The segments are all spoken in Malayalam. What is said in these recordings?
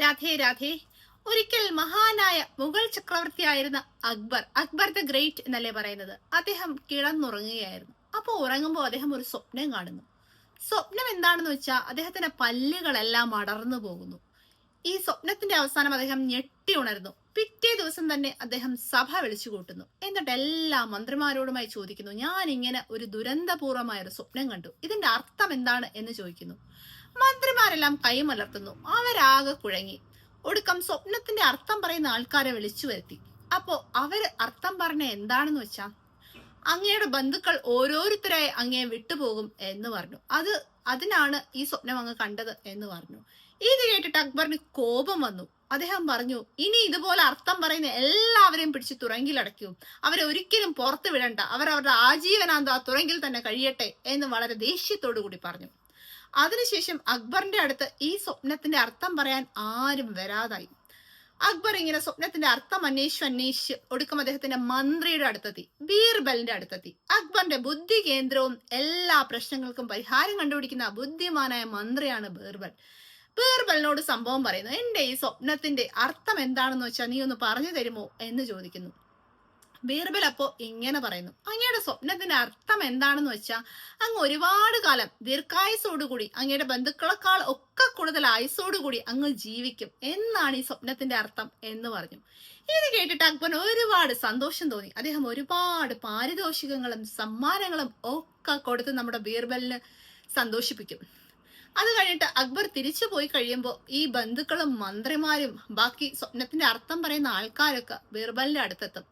രാധേ രാധേ. ഒരിക്കൽ മഹാനായ മുഗൾ ചക്രവർത്തിയായിരുന്ന അക്ബർ അക്ബർ ദ ഗ്രേറ്റ് എന്നല്ലേ പറയുന്നത്. അദ്ദേഹം കിടന്നുറങ്ങുകയായിരുന്നു. അപ്പോൾ ഉറങ്ങുമ്പോൾ അദ്ദേഹം ഒരു സ്വപ്നം കാണുന്നു. സ്വപ്നം എന്താണെന്ന് വെച്ചാൽ അദ്ദേഹത്തിന്റെ പല്ലുകളെല്ലാം അടർന്നു പോകുന്നു. ഈ സ്വപ്നത്തിന്റെ അവസാനം അദ്ദേഹം ഞെട്ടി ഉണർന്നു. പിറ്റേ ദിവസം തന്നെ അദ്ദേഹം സഭ വിളിച്ചു കൂട്ടുന്നു. എന്നിട്ട് എല്ലാ മന്ത്രിമാരോടുമായി ചോദിക്കുന്നു ഞാൻ ഇങ്ങനെ ഒരു ദുരന്തപൂർവമായ ഒരു സ്വപ്നം കണ്ടു. ഇതിന്റെ അർത്ഥം എന്താണ്? എന്ന് ചോദിക്കുന്നു. മന്ത്രിമാരെല്ലാം കൈമലർത്തുന്നു. അവരാകെ കുഴങ്ങി. ഒടുക്കം സ്വപ്നത്തിന്റെ അർത്ഥം പറയുന്ന ആൾക്കാരെ വിളിച്ചു വരുത്തി. അപ്പോ അവർ അർത്ഥം പറഞ്ഞ എന്താണെന്ന് വെച്ചാ അങ്ങയുടെ ബന്ധുക്കൾ ഓരോരുത്തരായി അങ്ങയെ വിട്ടുപോകും എന്ന് പറഞ്ഞു. അത് അതിനാണ് ഈ സ്വപ്നം അങ്ങ് കണ്ടത് എന്ന് പറഞ്ഞു. ഇത് കേട്ടിട്ട് അക്ബറിന് കോപം വന്നു. അദ്ദേഹം പറഞ്ഞു ഇനി ഇതുപോലെ അർത്ഥം പറയുന്ന എല്ലാവരെയും പിടിച്ച് തുറങ്കിലടയ്ക്കും അവരെ ഒരിക്കലും പുറത്തു വിടണ്ട. അവർ അവരുടെ ആജീവനാന്ത തുറങ്കിൽ തന്നെ കഴിയട്ടെ എന്ന് വളരെ ദേഷ്യത്തോടു കൂടി പറഞ്ഞു. അതിനുശേഷം അക്ബറിന്റെ അടുത്ത് ഈ സ്വപ്നത്തിന്റെ അർത്ഥം പറയാൻ ആരും വരാതായി. അക്ബർ ഇങ്ങനെ സ്വപ്നത്തിന്റെ അർത്ഥം അന്വേഷിച്ചു അന്വേഷിച്ച് ഒടുക്കം അദ്ദേഹത്തിന്റെ മന്ത്രിയുടെ അടുത്തെത്തി ബീർബലിന്റെ അടുത്തെത്തി. അക്ബറിന്റെ ബുദ്ധി കേന്ദ്രവും എല്ലാ പ്രശ്നങ്ങൾക്കും പരിഹാരം കണ്ടുപിടിക്കുന്ന ബുദ്ധിമാനായ മന്ത്രിയാണ് ബീർബൽ. ബീർബലിനോട് സംഭവം പറയുന്നു എന്റെ ഈ സ്വപ്നത്തിന്റെ അർത്ഥം എന്താണെന്ന് വെച്ചാൽ നീ ഒന്ന് പറഞ്ഞു തരുമോ? എന്ന് ചോദിക്കുന്നു. ബീർബൽ അപ്പോ ഇങ്ങനെ പറയുന്നു. അങ്ങയുടെ സ്വപ്നത്തിന്റെ അർത്ഥം എന്താണെന്ന് വെച്ചാൽ അങ്ങ് ഒരുപാട് കാലം ദീർഘായുസോടുകൂടി അങ്ങയുടെ ബന്ധുക്കളെക്കാൾ ഒക്കെ കൂടുതൽ ആയുസോടുകൂടി അങ്ങ് ജീവിക്കും എന്നാണ് ഈ സ്വപ്നത്തിന്റെ അർത്ഥം എന്ന് പറഞ്ഞു. ഇത് കേട്ടിട്ട് അക്ബർ ഒരുപാട് സന്തോഷം തോന്നി. അദ്ദേഹം ഒരുപാട് പാരിതോഷികങ്ങളും സമ്മാനങ്ങളും ഒക്കെ കൊടുത്ത് നമ്മുടെ ബീർബലിന് സന്തോഷിപ്പിക്കും. അത് കഴിഞ്ഞിട്ട് അക്ബർ തിരിച്ചു പോയി കഴിയുമ്പോൾ ഈ ബന്ധുക്കളും മന്ത്രിമാരും ബാക്കി സ്വപ്നത്തിന്റെ അർത്ഥം പറയുന്ന ആൾക്കാരൊക്കെ ബീർബലിന്റെ അടുത്തെത്തും.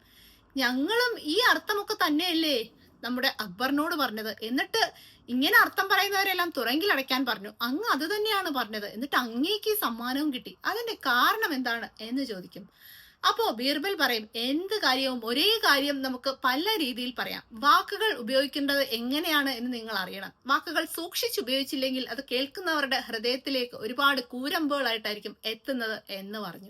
ഞങ്ങളും ഈ അർത്ഥമൊക്കെ തന്നെയല്ലേ? നമ്മുടെ അക്ബറിനോട് പറഞ്ഞത്. എന്നിട്ട് ഇങ്ങനെ അർത്ഥം പറയുന്നവരെല്ലാം തുറങ്കിൽ അടയ്ക്കാൻ പറഞ്ഞു. അങ്ങ് അത് തന്നെയാണ് പറഞ്ഞത്. എന്നിട്ട് അങ്ങേക്ക് സമ്മാനവും കിട്ടി. അതിന്റെ കാരണം എന്താണ് എന്ന് ചോദിക്കും. അപ്പോ ബീർബൽ പറയും എന്ത് കാര്യവും ഒരേ കാര്യം നമുക്ക് പല രീതിയിൽ പറയാം. വാക്കുകൾ ഉപയോഗിക്കേണ്ടത് എങ്ങനെയാണ് എന്ന് നിങ്ങൾ അറിയണം. വാക്കുകൾ സൂക്ഷിച്ച് ഉപയോഗിച്ചില്ലെങ്കിൽ അത് കേൾക്കുന്നവരുടെ ഹൃദയത്തിലേക്ക് ഒരുപാട് കൂരമ്പുകളായിട്ടായിരിക്കും എത്തുന്നത് എന്ന് പറഞ്ഞു.